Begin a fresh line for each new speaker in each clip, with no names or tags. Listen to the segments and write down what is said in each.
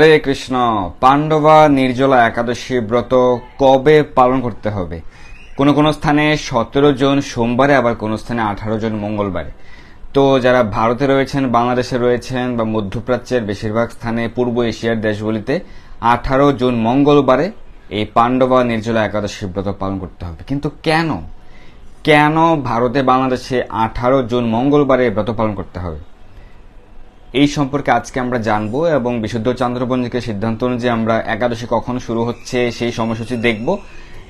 হরে কৃষ্ণ পাণ্ডবা নির্জলা একাদশী ব্রত কবে পালন করতে হবে কোনো কোনো স্থানে সতেরো জন সোমবারে আবার কোনো স্থানে আঠারো জন মঙ্গলবারে তো যারা ভারতে রয়েছেন বাংলাদেশে রয়েছেন বা মধ্যপ্রাচ্যের বেশিরভাগ স্থানে পূর্ব এশিয়ার দেশগুলিতে আঠারো জুন মঙ্গলবারে এই পাণ্ডবা নির্জলা একাদশী ব্রত পালন করতে হবে কিন্তু কেন কেন ভারতে বাংলাদেশে আঠারো জুন মঙ্গলবারে ব্রত পালন করতে হবে এই সম্পর্কে আজকে আমরা জানব এবং বিশুদ্ধ চন্দ্রপঞ্জিকের সিদ্ধান্ত অনুযায়ী আমরা একাদশী কখন শুরু হচ্ছে সেই সময়সূচি দেখব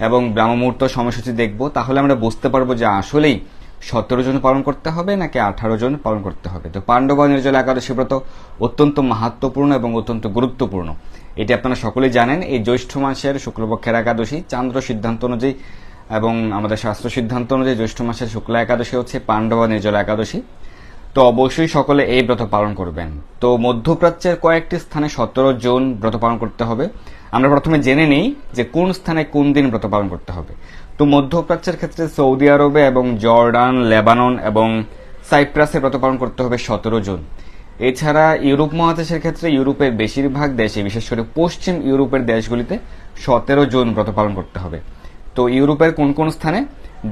এবং ব্রাহ্মমুহূর্ত সময়সূচি দেখব তাহলে আমরা বুঝতে পারবো যে আসলেই সতেরো জন পালন করতে হবে নাকি আঠারো জন পালন করতে হবে তো পাণ্ডব নির্জল একাদশী ব্রত অত্যন্ত মাহাত্মপূর্ণ এবং অত্যন্ত গুরুত্বপূর্ণ এটি আপনারা সকলেই জানেন এই জ্যৈষ্ঠ মাসের শুক্লপক্ষের একাদশী চান্দ্র সিদ্ধান্ত অনুযায়ী এবং আমাদের শাস্ত্র সিদ্ধান্ত অনুযায়ী জ্যৈষ্ঠ মাসের শুক্লা একাদশী হচ্ছে পাণ্ডব নির্জল একাদশী তো অবশ্যই সকলে এই ব্রত পালন করবেন তো মধ্যপ্রাচ্যের কয়েকটি স্থানে সতেরো জুন ব্রত পালন করতে হবে আমরা প্রথমে জেনে নিই যে কোন স্থানে কোন দিন ব্রত পালন করতে হবে তো মধ্যপ্রাচ্যের ক্ষেত্রে সৌদি আরবে এবং জর্ডান লেবানন এবং সাইপ্রাসে ব্রত পালন করতে হবে সতেরো জুন এছাড়া ইউরোপ মহাদেশের ক্ষেত্রে ইউরোপের বেশিরভাগ দেশে বিশেষ করে পশ্চিম ইউরোপের দেশগুলিতে সতেরো জুন ব্রত পালন করতে হবে তো ইউরোপের কোন কোন স্থানে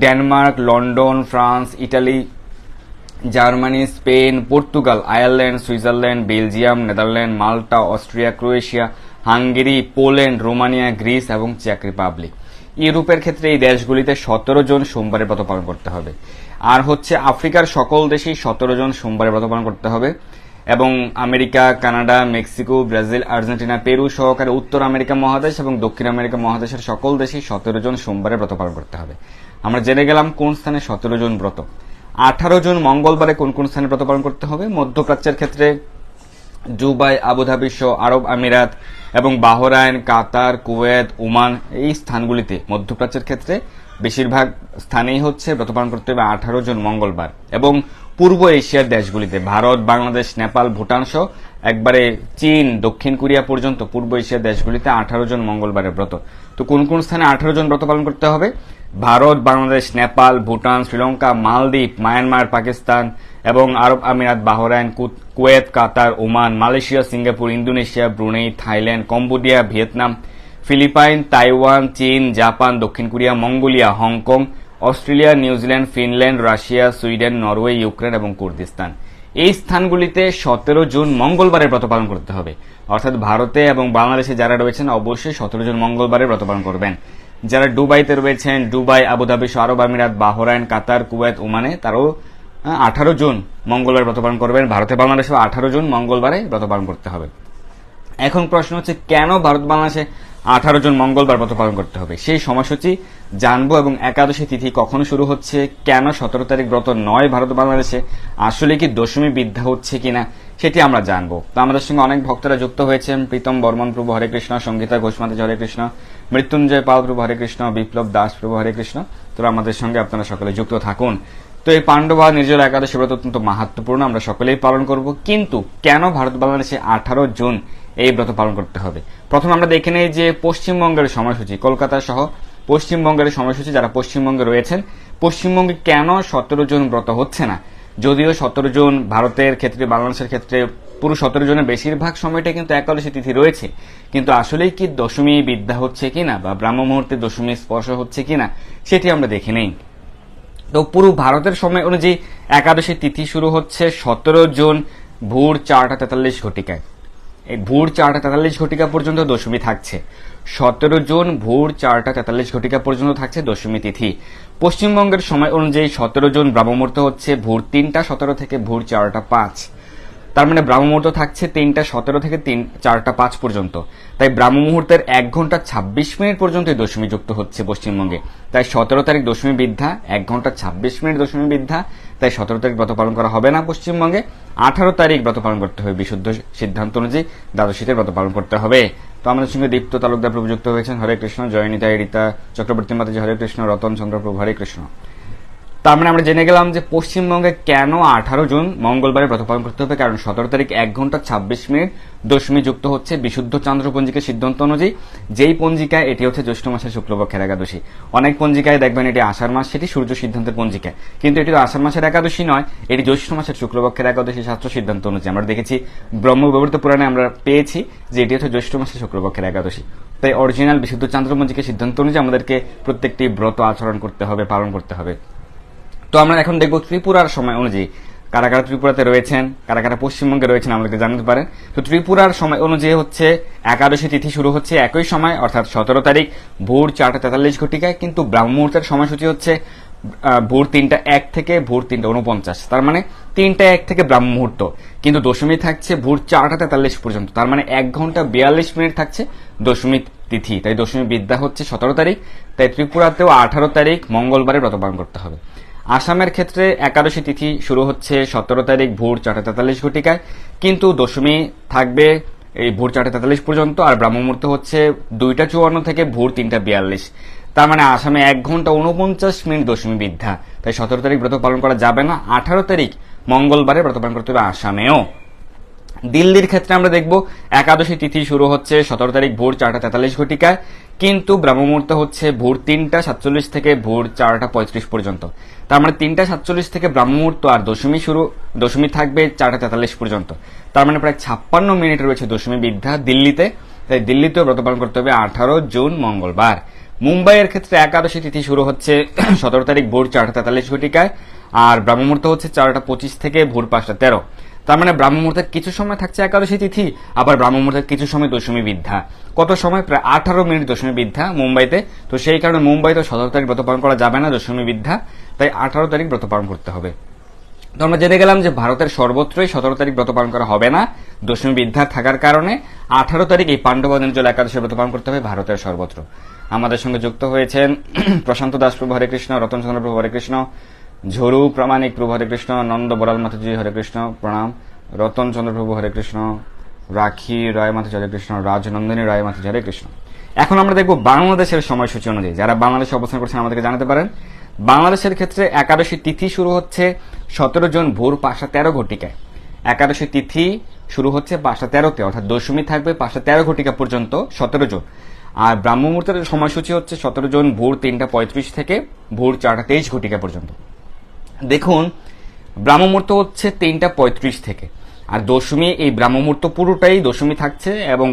Denmark London France Italy Germany Spain Portugal Ireland Switzerland Belgium Netherland Malta Austria Croatia Hungary Poland Romania Greece এবং চেক রিপাবলিক ইউরোপের ক্ষেত্রে এই দেশগুলিতে সতেরো জন সোমবারের ব্রত পালন করতে হবে আর হচ্ছে আফ্রিকার সকল দেশেই সতেরো জন সোমবারের ব্রত পালন করতে হবে এবং America Canada Mexico Brazil Argentina Peru সহকারে উত্তর আমেরিকা মহাদেশ এবং দক্ষিণ আমেরিকা মহাদেশের সকল দেশেই সতেরো জন সোমবারে ব্রত পালন করতে হবে আমরা জেনে গেলাম কোন স্থানে সতেরো জন ব্রত আঠারো জুন মঙ্গলবারে কোন কোন স্থানে ব্রত পালন করতে হবে মধ্যপ্রাচ্যের ক্ষেত্রে দুবাই আবুধাবি সহ আরব আমিরাত এবং বাহরাইন কাতার কুয়েত ওমান এই স্থানগুলিতে মধ্যপ্রাচ্যের ক্ষেত্রে বেশিরভাগ স্থানেই হচ্ছে ব্রত পালন করতে হবে আঠারো জন মঙ্গলবার এবং পূর্ব এশিয়ার দেশগুলিতে ভারত বাংলাদেশ নেপাল ভুটান সহ একবারে চীন দক্ষিণ কোরিয়া পর্যন্ত পূর্ব এশিয়া দেশগুলিতে আঠারো জন মঙ্গলবারের ব্রত তো কোন কোন স্থানে আঠারো জন ব্রত পালন করতে হবে ভারত বাংলাদেশ নেপাল ভুটান শ্রীলঙ্কা মালদ্বীপ মায়ানমার পাকিস্তান এবং Arab Emirates Bahrain Kuwait Qatar Oman Malaysia Singapore Indonesia Brunei Thailand Cambodia Vietnam Philippine Taiwan চীন জাপান দক্ষিণ Korea Mongolia Hong Kong Australia New Zealand Finland Russia Sweden Norway Ukraine এবং কুর্দিস্তান এই স্থানগুলিতে সতেরো জুন মঙ্গলবারে ব্রত পালন করতে হবে অর্থাৎ ভারতে এবং বাংলাদেশে যারা রয়েছেন অবশ্যই সতেরো জুন মঙ্গলবারে ব্রত পালন করবেন যারা ডুবাইতে রয়েছেন ডুবাই আবুধাবি আরব আমিরাত বাহরাইন কাতার কুয়েত ওমানে তারাও আঠারো জুন মঙ্গলবার ব্রত পালন করবেন ভারতে বাংলাদেশে আঠারো জুন মঙ্গলবারে ব্রত পালন করতে হবে এখন প্রশ্ন হচ্ছে কেন ভারত বাংলাদেশে আঠারো জুন মঙ্গলবার ব্রত পালন করতে হবে সেই সময়সূচি জানবো এবং একাদশী তিথি কখন শুরু হচ্ছে কেন সতেরো তারিখ ব্রত নয় ভারত বাংলাদেশে আসলে কি দশমী বিদ্যা হচ্ছে কিনা সেটি আমরা জানবো তো আমাদের সঙ্গে অনেক ভক্তরা যুক্ত হয়েছেন প্রীতম বর্মন প্রভু হরে কৃষ্ণ সঙ্গীতা ঘোষমাতা হরে কৃষ্ণ মৃত্যুঞ্জয় পাল প্রভু হরে কৃষ্ণ বিপ্লব দাস প্রভু হরে কৃষ্ণ তো আমাদের সঙ্গে আপনারা সকলে যুক্ত থাকুন তো এই পাণ্ডবা নির্জল একাদশী ব্রত অত্যন্ত মাহাত্মপূর্ণ আমরা সকলেই পালন করব কিন্তু কেন ভারত বাংলাদেশে আঠারো জুন এই ব্রত পালন করতে হবে প্রথমে আমরা দেখে নেই যে পশ্চিমবঙ্গের সময়সূচি কলকাতা সহ পশ্চিমবঙ্গের সময়সূচি যারা পশ্চিমবঙ্গে রয়েছেন পশ্চিমবঙ্গে কেন সতেরো জন ব্রত হচ্ছে না যদিও সতেরো জন ভারতের ক্ষেত্রে বাংলাদেশের ক্ষেত্রে পুরো সতেরো জনের বেশিরভাগ সময়টা কিন্তু একাদশী তিথি রয়েছে কিন্তু আসলেই কি দশমী বিদ্যা হচ্ছে কিনা বা ব্রাহ্ম মুহূর্তে দশমী স্পর্শ হচ্ছে কিনা সেটি আমরা দেখে নেই তো পুরো ভারতের সময় অনুযায়ী একাদশী তিথি শুরু হচ্ছে সতেরো জন ভোর চারটা তেতাল্লিশ ঘটিকায় এই ভোর চারটা তেতাল্লিশ ঘটিকা পর্যন্ত দশমী থাকছে সতেরো জুন ভোর চারটা তেতাল্লিশ ঘটিকা পর্যন্ত থাকছে দশমী তিথি পশ্চিমবঙ্গের সময় অনুযায়ী সতেরো জুন ব্রাহ্মমূর্ত হচ্ছে ভোর তিনটা সতেরো থেকে ভোর চারটা পাঁচ তার মানে ব্রাহ্ম মুহূর্ত থাকছে তিনটা সতেরো থেকে তিন চারটা পাঁচ পর্যন্ত তাই ব্রাহ্ম মুহূর্তের এক ঘন্টা ছাব্বিশ মিনিট পর্যন্ত দশমী যুক্ত হচ্ছে পশ্চিমবঙ্গে তাই সতেরো তারিখ দশমী বৃদ্ধা এক ঘন্টা ছাব্বিশ মিনিট দশমী বৃদ্ধা তাই সতেরো তারিখ ব্রত পালন করা হবে না পশ্চিমবঙ্গে আঠারো তারিখ ব্রত পালন করতে হবে বিশুদ্ধ সিদ্ধান্ত অনুযায়ী দ্বাদশীতে ব্রত পালন করতে হবে তো আমাদের সঙ্গে দীপ্ত তালুকদার প্রভু যুক্ত হয়েছেন হরে কৃষ্ণ জয়নিতা রীতা চক্রবর্তী মাতাজি হরে কৃষ্ণ রতন চন্দ্রপ্রভু হরে কৃষ্ণ তার মানে আমরা জেনে গেলাম যে পশ্চিমবঙ্গে কেন আঠারো জুন মঙ্গলবারে ব্রত পালন করতে হবে কারণ সতেরো তারিখ এক ঘন্টা ছাব্বিশ মিনিট দশমী যুক্ত হচ্ছে বিশুদ্ধ চন্দ্র পঞ্জিকার সিদ্ধান্ত অনুযায়ী যেই পঞ্জিকায় এটি হচ্ছে জ্যৈষ্ঠ মাসের শুক্লপক্ষের একাদশী অনেক পঞ্জিকায় দেখবেন এটি আষাঢ় মাস সেটি সূর্য সিদ্ধান্তের পঞ্জিকা কিন্তু এটি তো আষাঢ় মাসের একাদশী নয় এটি জ্যৈষ্ঠ মাসের শুক্লপক্ষের একাদশী শাস্ত্র সিদ্ধান্ত অনুযায়ী আমরা দেখেছি ব্রহ্মব্যবহৃত পুরাণে আমরা পেয়েছি যে এটি হচ্ছে জ্যৈষ্ঠ মাসের শুক্লপক্ষের একাদশী তাই অরিজিনাল বিশুদ্ধ চান্দ্রপঞ্জিকের সিদ্ধান্ত অনুযায়ী আমাদেরকে প্রত্যেকটি ব্রত আচরণ করতে হবে পালন করতে হবে তো আমরা এখন দেখব ত্রিপুরার সময় অনুযায়ী কারা কারা ত্রিপুরাতে রয়েছেন কারা কারা পশ্চিমবঙ্গে রয়েছেন আমাদেরকে জানাতে পারেন তো ত্রিপুরার সময় অনুযায়ী হচ্ছে একাদশী তিথি শুরু হচ্ছে একই সময় অর্থাৎ সতেরো তারিখ ভোর চারটা তেতাল্লিশ ঘটিকায় কিন্তু ব্রাহ্মুহূর্তের সময়সূচি হচ্ছে ভোর তিনটা এক থেকে ভোর তিনটা উনপঞ্চাশ তার মানে তিনটা এক থেকে ব্রাহ্ম মুহূর্ত কিন্তু দশমী থাকছে ভোর চারটা তেতাল্লিশ পর্যন্ত তার মানে এক ঘন্টা বিয়াল্লিশ মিনিট থাকছে দশমী তিথি তাই দশমী বিদ্যা হচ্ছে সতেরো তারিখ তাই ত্রিপুরাতেও আঠারো তারিখ মঙ্গলবারে ব্রত পালন করতে হবে আসামের ক্ষেত্রে একাদশী তিথি শুরু হচ্ছে সতেরো তারিখ ভোর চারটে তেতাল্লিশ ঘটিকায় কিন্তু দশমী থাকবে এই ভোর চারটে তেতাল্লিশ পর্যন্ত আর ব্রাহ্মমূর্ত হচ্ছে দুইটা চুয়ান্ন থেকে ভোর তিনটা বিয়াল্লিশ তার মানে আসামে এক ঘন্টা উনপঞ্চাশ মিনিট দশমী বিদ্যা তাই সতেরো তারিখ ব্রত পালন করা যাবে না আঠারো তারিখ মঙ্গলবারে ব্রত পালন করতে হবে আসামেও দিল্লির ক্ষেত্রে আমরা দেখব একাদশী তিথি শুরু হচ্ছে সতেরো তারিখ ভোর চারটা তেতাল্লিশ ঘটিকায় কিন্তু ব্রহ্মমুহূর্ত হচ্ছে ভোর তিনটা সাতচল্লিশ থেকে ভোর চারটা পঁয়ত্রিশ পর্যন্ত তার মানে তিনটা সাতচল্লিশ থেকে ব্রহ্মমুহূর্ত আর দশমী শুরু দশমী থাকবে চারটা তেতাল্লিশ পর্যন্ত তার মানে প্রায় ছাপ্পান্ন মিনিট রয়েছে দশমী বিদ্যা দিল্লিতে তাই দিল্লিতেও ব্রত পালন করতে হবে আঠারো জুন মঙ্গলবার মুম্বাইয়ের ক্ষেত্রে একাদশী তিথি শুরু হচ্ছে সতেরো তারিখ ভোর চারটা তেতাল্লিশ ঘটিকায় আর ব্রহ্মমুহূর্ত হচ্ছে চারটা পঁচিশ থেকে ভোর পাঁচটা তেরো তার মানে ব্রাহ্ম মুহূর্তে কিছু সময় থাকছে একাদশী তিথি আবার ব্রাহ্ম মুহূর্তে কিছু সময় দশমী বিদ্যা কত সময় প্রায় আঠারো মিনিট দশমী বিদ্যা মুম্বাইতে তো সেই কারণে মুম্বাইতে সতেরো তারিখ ব্রত পালন করা যাবে না দশমী বিদ্যা তাই আঠারো তারিখ ব্রত পালন করতে হবে তো আমরা জেনে গেলাম যে ভারতের সর্বত্রই সতেরো তারিখ ব্রত পালন করা হবে না দশমী বিদ্যা থাকার কারণে আঠারো তারিখ এই পাণ্ডবাদঞ্চল একাদশী ব্রত পালন করতে হবে ভারতের সর্বত্র আমাদের সঙ্গে যুক্ত হয়েছেন প্রশান্ত দাসপ্রভু হরে কৃষ্ণ রতন চন্দ্রপ্রভু হরে কৃষ্ণ ঝরু প্রামাণিক প্রভু হরে কৃষ্ণ নন্দ বরাল মাথাজি হরে কৃষ্ণ প্রণাম রতন চন্দ্র প্রভু হরে কৃষ্ণ রাখি রায় মাথা হরে কৃষ্ণ রাজনন্দিনী রায় মাথা হরে কৃষ্ণ এখন আমরা দেখব বাংলাদেশের সময়সূচি অনুযায়ী যারা বাংলাদেশে অবস্থান করছেন আমাদেরকে জানাতে পারেন বাংলাদেশের ক্ষেত্রে একাদশী তিথি শুরু হচ্ছে সতেরো জন ভোর পাঁচটা তেরো ঘটিকায় একাদশী তিথি শুরু হচ্ছে পাঁচটা তেরোতে অর্থাৎ দশমী থাকবে পাঁচটা তেরো ঘটিকা পর্যন্ত সতেরো জন আর ব্রাহ্ম মুহূর্তের সময়সূচি হচ্ছে সতেরো জন ভোর তিনটা পঁয়ত্রিশ থেকে ভোর চারটা তেইশ ঘটিকা পর্যন্ত দেখুন ব্রাহ্মমূর্ত হচ্ছে তিনটা পঁয়ত্রিশ থেকে আর দশমী এই ব্রাহ্মমূর্ত পুরোটাই দশমী থাকছে এবং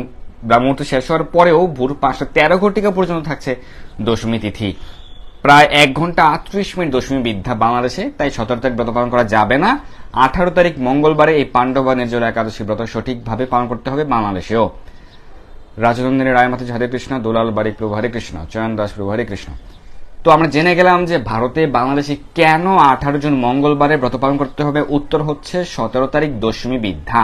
ব্রাহ্মমূর্ত শেষ হওয়ার পরেও ভোর পাঁচটা তেরো ঘটিকা পর্যন্ত থাকছে দশমী তিথি প্রায় এক ঘন্টা আটত্রিশ মিনিট দশমী বিদ্যা বাংলাদেশে তাই সতেরো তারিখ ব্রত পালন করা যাবে না আঠারো তারিখ মঙ্গলবারে এই পাণ্ডবা নির্জলা একাদশী ব্রত সঠিকভাবে পালন করতে হবে বাংলাদেশেও রাজনন্দিনী রায় মাথা হরে কৃষ্ণ দুলাল বারিক প্রভারী কৃষ্ণ চয়ন দাস প্রভারী কৃষ্ণ তো আমরা জেনে গেলাম যে ভারতে বাংলাদেশে কেন আঠারো জুন মঙ্গলবারে ব্রত পালন করতে হবে উত্তর হচ্ছে সতেরো তারিখ দশমী বিদ্যা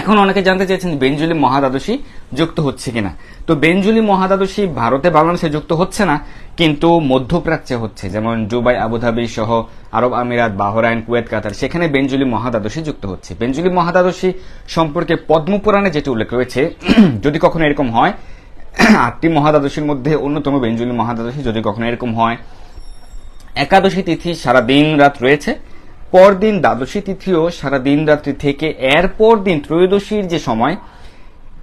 এখন অনেকে জানতে চেয়েছেন বেঞ্জুলি মহাদাদশী যুক্ত হচ্ছে কিনা তো বেঞ্জুলি মহাদ্বাদশী ভারতে বাংলাদেশে যুক্ত হচ্ছে না কিন্তু মধ্যপ্রাচ্যে হচ্ছে যেমন জুবাই আবুধাবি সহ আরব আমিরাত বাহরাইন কুয়েত কাতার সেখানে বেঞ্জুলি মহাদাদশী যুক্ত হচ্ছে বেঞ্জুলি মহাদাদশী সম্পর্কে পদ্মপুরাণে যেটি উল্লেখ রয়েছে যদি কখনো এরকম হয় আটটি মহাদ্বাদশীর মধ্যে অন্যতম বেঞ্জুলি মহাদ্বাদশী যদি কখনো এরকম হয় একাদশী তিথি সারা দিন রাত রয়েছে পরদিন দ্বাদশী তিথিও সারা দিন রাত্রি থেকে এরপর দিন ত্রয়োদশীর যে সময়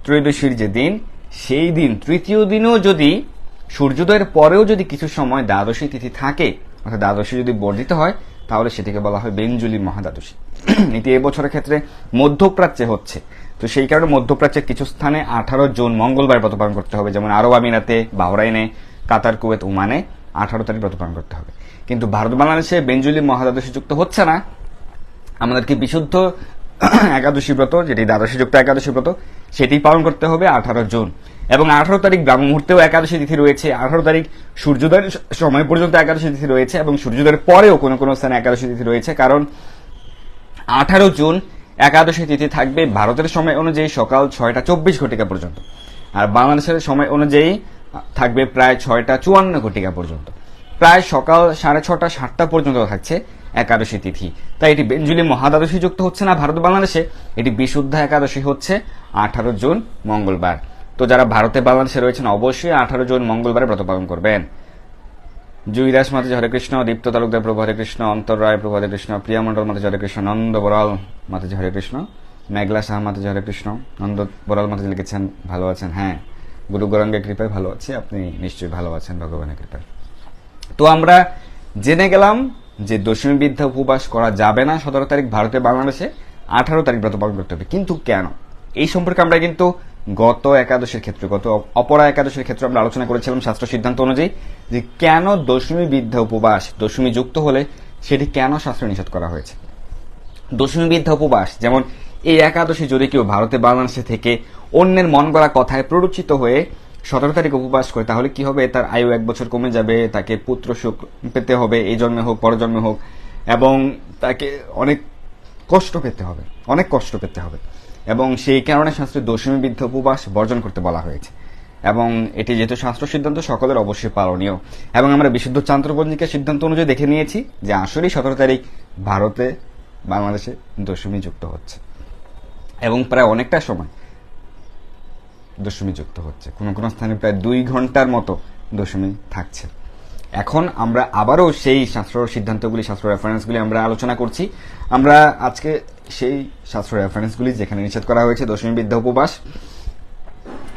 ত্রয়োদশীর যে দিন সেই দিন তৃতীয় দিনও যদি সূর্যোদয়ের পরেও যদি কিছু সময় দ্বাদশী তিথি থাকে অর্থাৎ দ্বাদশী যদি বর্ধিত হয় তাহলে সেটিকে বলা হয় বেঞ্জুলি মহাদ্বাদশী এটি এবছরের ক্ষেত্রে মধ্যপ্রাচ্যে হচ্ছে তো সেই কারণে মধ্যপ্রাচ্যের কিছু স্থানে আঠারো জুন মঙ্গলবার ব্রত পালন করতে হবে যেমন আরব আমিরাতে বাহরাইনে কাতার কুয়েত উমানে আঠারো তারিখ ব্রত পালন করতে হবে কিন্তু ভারত বাংলাদেশে বেঞ্জুলি মহাদ্বাদশী যুক্ত হচ্ছে না আমাদেরকে বিশুদ্ধ একাদশী ব্রত যেটি দ্বাদশী যুক্ত একাদশী ব্রত সেটি পালন করতে হবে আঠারো জুন এবং আঠারো তারিখ ব্রাহ্ম মুহূর্তেও একাদশী তিথি রয়েছে আঠারো তারিখ সূর্যোদয়ের সময় পর্যন্ত একাদশী তিথি রয়েছে এবং সূর্যোদয়ের পরেও কোনো কোনো স্থানে একাদশী তিথি রয়েছে কারণ আঠারো জুন একাদশী তিথি থাকবে ভারতের সময় অনুযায়ী সকাল ছয়টা চব্বিশ ঘটিকা পর্যন্ত আর বাংলাদেশের সময় অনুযায়ী থাকবে প্রায় ছয়টা চুয়ান্ন ঘটিকা পর্যন্ত প্রায় সকাল সাড়ে ছটা সাতটা পর্যন্ত থাকছে একাদশী তিথি তাই এটি বেঞ্জুলি মহাদ্বাদশী যুক্ত হচ্ছে না ভারত বাংলাদেশে এটি বিশুদ্ধা একাদশী হচ্ছে আঠারো জুন মঙ্গলবার তো যারা ভারতে বাংলাদেশে রয়েছেন অবশ্যই আঠারো জুন মঙ্গলবারে ব্রত পালন করবেন জুই দাস মাতাজি হরে কৃষ্ণ দীপ্ত তালুকদার প্রভু হরে কৃষ্ণ অন্তর রায় প্রভু হরে কৃষ্ণ প্রিয়া মণ্ডল মাতাজি হরে কৃষ্ণ নন্দ বরাল মাতাজি হরে কৃষ্ণ মেঘলা শাহ মাতাজি হরে কৃষ্ণ নন্দ বরাল মাতাজি লিখেছেন ভালো আছেন হ্যাঁ গুরু গৌরঙ্গের কৃপায় ভালো আছে আপনি নিশ্চয়ই ভালো আছেন ভগবানের কৃপায় তো আমরা জেনে গেলাম যে দশমী বিদ্যা উপবাস করা যাবে না সতেরো তারিখ ভারতে বাংলাদেশে আঠারো তারিখ ব্রত পালন করতে হবে কিন্তু কেন এই সম্পর্কে আমরা কিন্তু গত একাদশের ক্ষেত্রে গত অপরা একাদশের ক্ষেত্রে আমরা আলোচনা করেছিলাম শাস্ত্র সিদ্ধান্ত অনুযায়ী যে কেন দশমী বিদ্যা উপবাস দশমী যুক্ত হলে সেটি কেন শাস্ত্র নিষেধ করা হয়েছে দশমী বিদ্যা উপবাস যেমন এই একাদশী যদি কেউ ভারতে বাংলাদেশে থেকে অন্যের মন গড়া কথায় প্ররোচিত হয়ে সতেরো তারিখ উপবাস করে তাহলে কি হবে তার আয়ু এক বছর কমে যাবে তাকে পুত্র সুখ পেতে হবে এই জন্মে হোক পরজন্মে হোক এবং তাকে অনেক কষ্ট পেতে হবে অনেক কষ্ট পেতে হবে এবং সেই কারণে শাস্ত্রে দশমী বৃদ্ধ উপবাস বর্জন করতে বলা হয়েছে এবং এটি যেহেতু শাস্ত্র সিদ্ধান্ত সকলের অবশ্যই পালনীয় এবং আমরা বিশুদ্ধ চান্দ্রপঞ্জিকা সিদ্ধান্ত অনুযায়ী দেখে নিয়েছি যে আসলেই সতেরো তারিখ ভারতে বাংলাদেশে দশমী যুক্ত হচ্ছে এবং প্রায় অনেকটা সময় দশমী যুক্ত হচ্ছে কোনো কোনো স্থানে প্রায় দুই ঘন্টার মতো দশমী থাকছে এখন আমরা আবারও সেই শাস্ত্র সিদ্ধান্তগুলি শাস্ত্র রেফারেন্সগুলি আমরা আলোচনা করছি আমরা আজকে সেই শাস্ত্র রেফারেন্সগুলি যেখানে নিষেধ করা হয়েছে দশমী বিদ্যা উপবাস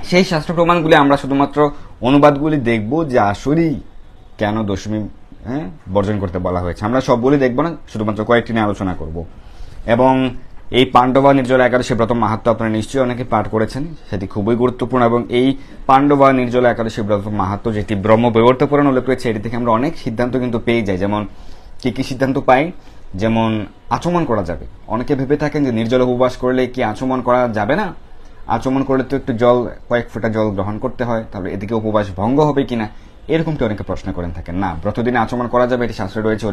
সেই শাস্ত্র প্রমাণগুলি আমরা শুধুমাত্র অনুবাদগুলি দেখব যে আসলেই কেন দশমী হ্যাঁ বর্জন করতে বলা হয়েছে আমরা সবগুলি দেখব না শুধুমাত্র কয়েকটি নিয়ে আলোচনা করব এবং এই পাণ্ডবা নির্জলা একাদশী ব্রত মাহাত্ম আপনারা নিশ্চয়ই অনেকে পাঠ করেছেন সেটি খুবই গুরুত্বপূর্ণ এবং এই পাণ্ডবা নির্জলা একাদশী ব্রত মাহাত্ম যেটি ব্রহ্ম বৈবর্ত উল্লেখ রয়েছে এটি থেকে আমরা অনেক সিদ্ধান্ত কিন্তু পেয়ে যাই যেমন কী কী সিদ্ধান্ত পাই যেমন আচমন করা যাবে অনেকে ভেবে থাকেন যে নির্জল উপবাস করলে কি আচমন করা যাবে না আচমন করলে তো একটু জল কয়েক ফোঁটা জল গ্রহণ করতে হয় তাহলে এদিকে উপবাস ভঙ্গ হবে কিনা এরকমটি অনেকে প্রশ্ন করেন থাকেন না ব্রতদিনে আচমন করা যাবে এটি শাস্ত্রে রয়েছে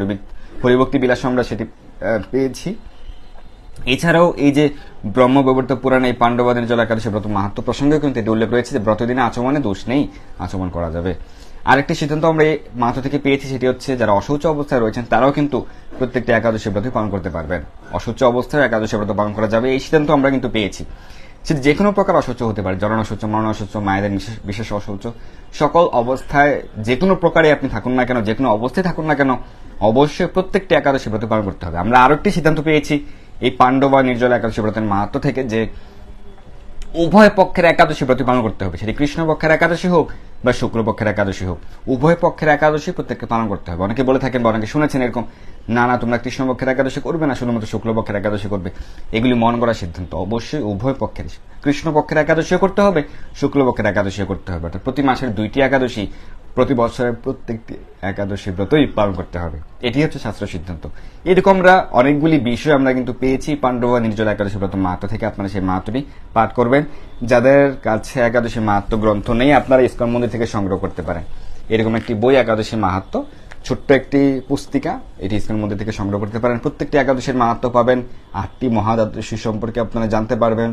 হরিভক্তি বিলাস আমরা সেটি পেয়েছি এছাড়াও এই যে ব্রহ্মবর্ত পুরাণে এই পাণ্ডবাদের জল একাদশী ব্রত মাহাত্ম প্রসঙ্গে কিন্তু এটি উল্লেখ রয়েছে যে ব্রতদিনে আচমনে দোষ নেই আচমন করা যাবে আরেকটি সিদ্ধান্ত আমরা মাথা থেকে পেয়েছি সেটি হচ্ছে যারা অশৌচ অবস্থায় রয়েছেন তারাও কিন্তু প্রত্যেকটি একাদশী ব্রত পালন করতে পারবেন অসহ্য অবস্থায় একাদশী ব্রত পালন করা যাবে এই সিদ্ধান্ত আমরা কিন্তু পেয়েছি সেটি যে কোনো প্রকার অসহ্য হতে পারে জনন অসহ্য মরণ অসহ্য মায়েদের বিশেষ অসহ্য সকল অবস্থায় যে কোনো প্রকারে আপনি থাকুন না কেন যে কোনো অবস্থায় থাকুন না কেন অবশ্যই প্রত্যেকটি একাদশী ব্রত পালন করতে হবে আমরা আরেকটি সিদ্ধান্ত পেয়েছি এই পাণ্ডবা নির্জল একাদশী ব্রতের মাহাত্ম থেকে যে উভয় পক্ষের একাদশী প্রতিপালন করতে হবে সেটি কৃষ্ণ পক্ষের একাদশী হোক বা শুক্লপক্ষের একাদশী হোক উভয় পক্ষের একাদশী প্রত্যেককে পালন করতে হবে অনেকে বলে থাকেন বা অনেকে শুনেছেন এরকম না না তোমরা কৃষ্ণপক্ষের একাদশী করবে না শুধুমাত্র পক্ষের একাদশী করবে এগুলি মন করা সিদ্ধান্ত অবশ্যই উভয় পক্ষের কৃষ্ণপক্ষের একাদশীও করতে হবে পক্ষের একাদশীও করতে হবে অর্থাৎ প্রতি মাসের দুইটি একাদশী প্রতি বছরের প্রত্যেকটি একাদশী ব্রতই পালন করতে হবে এটি হচ্ছে শাস্ত্র সিদ্ধান্ত এরকম আমরা অনেকগুলি বিষয় আমরা কিন্তু পেয়েছি পাণ্ডবা নির্জল একাদশী ব্রত মাহাত্ম থেকে আপনারা সেই মাহাত্মটি পাঠ করবেন যাদের কাছে একাদশী মাহাত্ম গ্রন্থ নেই আপনারা ইস্কন মন্দির থেকে সংগ্রহ করতে পারেন এরকম একটি বই একাদশী মাহাত্ম ছোট্ট একটি পুস্তিকা এটি ইস্কন মন্দির থেকে সংগ্রহ করতে পারেন প্রত্যেকটি একাদশীর মাহাত্ম পাবেন আটটি মহাদাদশী সম্পর্কে আপনারা জানতে পারবেন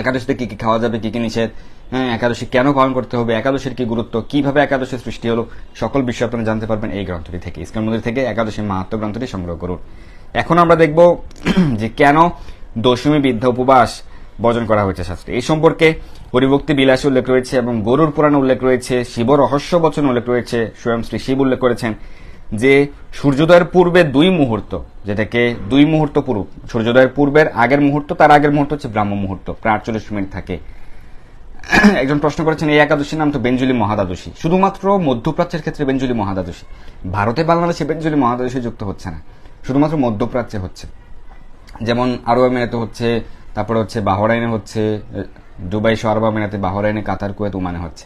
একাদশীতে কী কী খাওয়া যাবে কী কী নিষেধ হ্যাঁ একাদশী কেন পালন করতে হবে একাদশীর কি গুরুত্ব কিভাবে একাদশী সৃষ্টি হলো সকল বিষয় আপনারা জানতে পারবেন এই গ্রন্থটি থেকে ইসলাম মন্দির থেকে একাদশীর মাহাত্ম গ্রন্থটি সংগ্রহ করুন এখন আমরা দেখব যে কেন দশমী বিদ্যা উপবাস বর্জন করা হয়েছে শাস্ত্রে এই সম্পর্কে হরিভক্তি বিলাস উল্লেখ রয়েছে এবং গরুর পুরাণ উল্লেখ রয়েছে শিব রহস্য বচন উল্লেখ রয়েছে স্বয়ং শ্রী শিব উল্লেখ করেছেন যে সূর্যোদয়ের পূর্বে দুই মুহূর্ত যেটাকে দুই মুহূর্ত পূর্ব সূর্যোদয়ের পূর্বের আগের মুহূর্ত তার আগের মুহূর্ত হচ্ছে ব্রাহ্ম মুহূর্ত প্রায় আটচল্লিশ মিনিট থাকে একজন প্রশ্ন করেছেন এই একাদশীর নাম তো বেঞ্জুলি মহাদাদশী শুধুমাত্র মধ্যপ্রাচ্যের ক্ষেত্রে বেঞ্জুলি মহাদাদশী ভারতে বাংলাদেশে বেঞ্জুলি মহাদাদশী যুক্ত হচ্ছে না শুধুমাত্র মধ্যপ্রাচ্যে হচ্ছে যেমন আরব আমিরাতে হচ্ছে তারপরে হচ্ছে বাহরাইনে হচ্ছে দুবাই সহ আরব আমিরাতে বাহরাইনে কাতার কুয়েত ওমানে হচ্ছে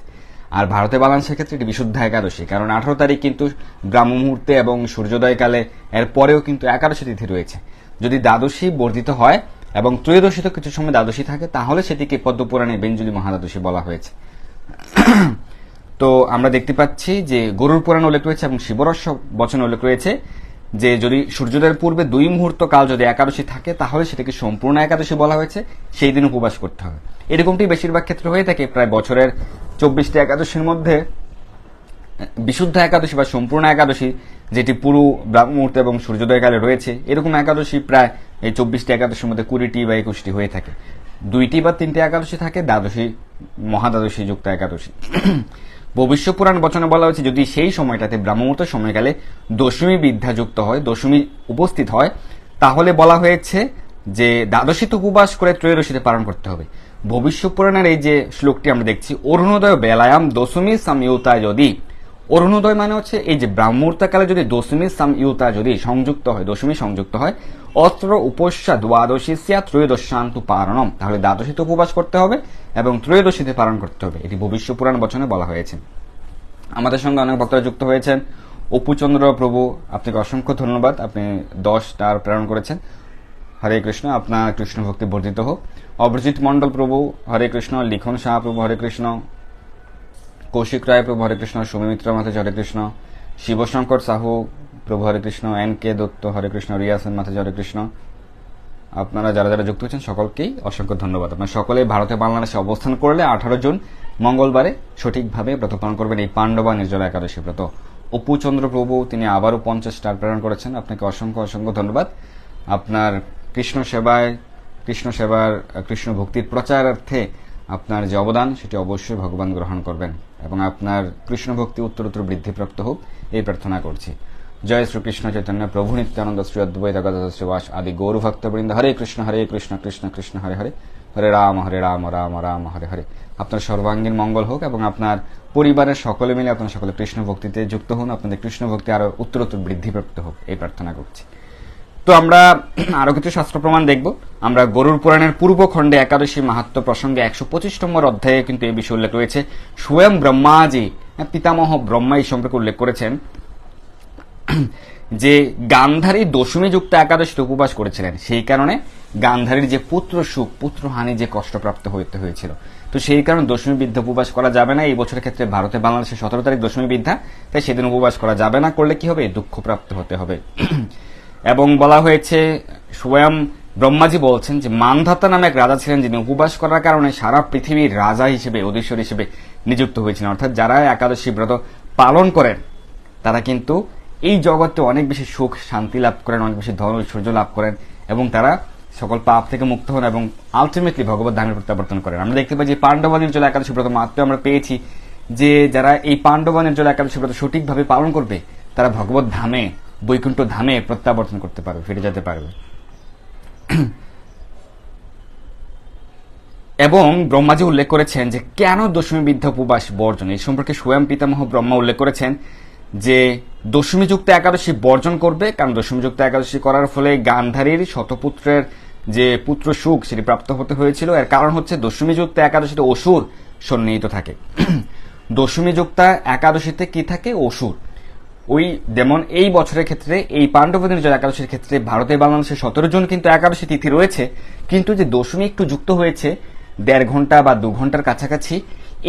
আর ভারতে বাংলাদেশের ক্ষেত্রে এটি বিশুদ্ধ একাদশী কারণ আঠারো তারিখ কিন্তু গ্রাম্য মুহূর্তে এবং সূর্যোদয়কালে এর পরেও কিন্তু একাদশী তিথি রয়েছে যদি দ্বাদশী বর্ধিত হয় এবং ত্রয়োদশী তো কিছু সময় দ্বাদশী থাকে তাহলে সেটিকে পদ্মপুরাণে বেঞ্জলি মহাদ্বাদশী বলা হয়েছে তো আমরা দেখতে পাচ্ছি যে গরুর পুরাণ উল্লেখ রয়েছে এবং শিবরস্য বচন উল্লেখ রয়েছে যে যদি সূর্যোদয়ের পূর্বে দুই মুহূর্ত কাল যদি একাদশী থাকে তাহলে সেটাকে সম্পূর্ণ একাদশী বলা হয়েছে সেই দিন উপবাস করতে হবে এরকমটি বেশিরভাগ ক্ষেত্রে হয়ে থাকে প্রায় বছরের চব্বিশটি একাদশীর মধ্যে বিশুদ্ধ একাদশী বা সম্পূর্ণ একাদশী যেটি পুরো ব্রাহ্মুহূর্ত এবং সূর্যোদয়কালে রয়েছে এরকম একাদশী প্রায় এই চব্বিশটি একাদশীর মধ্যে কুড়িটি বা একুশটি হয়ে থাকে দুইটি বা তিনটি একাদশী থাকে দ্বাদশী মহাদ্বাদশী যুক্ত একাদশী ভবিষ্য পুরাণ বচনে বলা হয়েছে যদি সেই সময়টাতে ব্রাহ্মমূর্ত সময়কালে দশমী বিদ্যা যুক্ত হয় দশমী উপস্থিত হয় তাহলে বলা হয়েছে যে দ্বাদশীতে উপবাস করে ত্রয়োদশীতে পালন করতে হবে ভবিষ্য পুরাণের এই যে শ্লোকটি আমরা দেখছি অরুণোদয় বেলায়াম দশমী সামিউতা যদি অরুণোদয় মানে হচ্ছে এই যে ব্রাহ্মূর্তকালে যদি দশমী ইউতা যদি সংযুক্ত হয় দশমী সংযুক্ত হয় অস্ত্র উপস্যা দ্বাদশী সিয়া ত্রয়োদশান্ত পারণম তাহলে দ্বাদশীতে উপবাস করতে হবে এবং ত্রয়োদশীতে পালন করতে হবে এটি ভবিষ্য পুরাণ বচনে বলা হয়েছে আমাদের সঙ্গে অনেক ভক্তরা যুক্ত হয়েছেন অপুচন্দ্র প্রভু আপনাকে অসংখ্য ধন্যবাদ আপনি দশ প্রেরণ করেছেন হরে কৃষ্ণ আপনার কৃষ্ণ ভক্তি বর্ধিত হোক অভিজিৎ মণ্ডল প্রভু হরে কৃষ্ণ লিখন শাহ প্রভু হরে কৃষ্ণ কৌশিক রায় প্রভু হরে কৃষ্ণ মাথা মাথাজ হরে কৃষ্ণ শিবশঙ্কর সাহু প্রভু হরে কৃষ্ণ এন কে দত্ত হরে কৃষ্ণ রিয়াসেন মাথাজ হরে কৃষ্ণ আপনারা যারা যারা যুক্ত হয়েছেন সকলকেই অসংখ্য ধন্যবাদ আপনারা সকলে ভারতে বাংলাদেশে অবস্থান করলে আঠারো জুন মঙ্গলবারে সঠিকভাবে ব্রত পালন করবেন এই পাণ্ডবা নির্জলা একাদশী ব্রত অপুচন্দ্র প্রভু তিনি আবারও পঞ্চাশ স্টার প্রেরণ করেছেন আপনাকে অসংখ্য অসংখ্য ধন্যবাদ আপনার কৃষ্ণ সেবায় কৃষ্ণ সেবার কৃষ্ণ ভক্তির প্রচারার্থে আপনার যে অবদান সেটি অবশ্যই ভগবান গ্রহণ করবেন এবং আপনার কৃষ্ণ ভক্তি উত্তরোত্তর বৃদ্ধিপ্রাপ্ত হোক এই প্রার্থনা করছি জয় শ্রীকৃষ্ণ চৈতন্য প্রভু নিত্যানন্দ শ্রী অদ্বৈত শ্রীবাস আদি গৌর ভক্তবৃন্দ হরে কৃষ্ণ হরে কৃষ্ণ কৃষ্ণ কৃষ্ণ হরে হরে হরে রাম হরে রাম রাম রাম হরে হরে আপনার সর্বাঙ্গীন মঙ্গল হোক এবং আপনার পরিবারের সকলে মিলে আপনার সকলে কৃষ্ণ ভক্তিতে যুক্ত হন আপনাদের কৃষ্ণ ভক্তি আরও উত্তরোত্তর বৃদ্ধিপ্রাপ্ত হোক এই প্রার্থনা করছি তো আমরা আরও কিছু শাস্ত্র প্রমাণ দেখব আমরা গরুর পুরাণের পূর্ব খণ্ডে একাদশী মাহাত্ম প্রসঙ্গে একশো পঁচিশ নম্বর অধ্যায়ে কিন্তু এই বিষয়ে উল্লেখ রয়েছে স্বয়ং ব্রহ্মাজি হ্যাঁ, পিতামহ ব্রহ্মা এই সম্পর্কে উল্লেখ করেছেন যে গান্ধারী দশমী যুক্ত একাদশীতে উপবাস করেছিলেন সেই কারণে গান্ধারীর যে পুত্র সুখ পুত্রহানি যে কষ্টপ্রাপ্ত হইতে হয়েছিল তো সেই কারণে দশমী বিদ্যা উপবাস করা যাবে না এই বছরের ক্ষেত্রে ভারতে বাংলাদেশে সতেরো তারিখ দশমী বিদ্যা তাই সেদিন উপবাস করা যাবে না করলে কি হবে দুঃখপ্রাপ্ত হতে হবে এবং বলা হয়েছে স্বয়ং ব্রহ্মাজি বলছেন যে মানধাতা নামে এক রাজা ছিলেন যিনি উপবাস করার কারণে সারা পৃথিবীর রাজা হিসেবে অধীশ্বর হিসেবে নিযুক্ত হয়েছিলেন অর্থাৎ যারা একাদশী ব্রত পালন করেন তারা কিন্তু এই জগতে অনেক বেশি সুখ শান্তি লাভ করেন অনেক বেশি ধন ঐশ্বর্য লাভ করেন এবং তারা সকল পাপ থেকে মুক্ত হন এবং আলটিমেটলি ভগবত ধামের প্রত্যাবর্তন করেন আমরা দেখতে পাই যে পাণ্ডবানের জল একাদশী ব্রত মাত্র আমরা পেয়েছি যে যারা এই পাণ্ডবানের জল একাদশী ব্রত সঠিকভাবে পালন করবে তারা ভগবত ধামে বৈকুণ্ঠ ধামে প্রত্যাবর্তন করতে পারবে ফিরে যেতে পারবে এবং ব্রহ্মাজি উল্লেখ করেছেন যে কেন দশমী বৃদ্ধ উপবাস বর্জন এই সম্পর্কে স্বয়ং পিতামহ ব্রহ্মা উল্লেখ করেছেন যে দশমী যুক্ত একাদশী বর্জন করবে কারণ দশমী যুক্ত একাদশী করার ফলে গান্ধারীর শতপুত্রের যে পুত্র সুখ সেটি প্রাপ্ত হতে হয়েছিল এর কারণ হচ্ছে দশমী যুক্ত একাদশীতে অসুর সন্নিহিত থাকে দশমী যুক্ত একাদশীতে কি থাকে অসুর ওই যেমন এই বছরের ক্ষেত্রে এই পাণ্ডবদী নির্জন একাদশীর ক্ষেত্রে ভারতের বাংলাদেশের সতেরো জন কিন্তু একাদশী তিথি রয়েছে কিন্তু যে দশমী একটু যুক্ত হয়েছে দেড় ঘন্টা বা দু ঘন্টার কাছাকাছি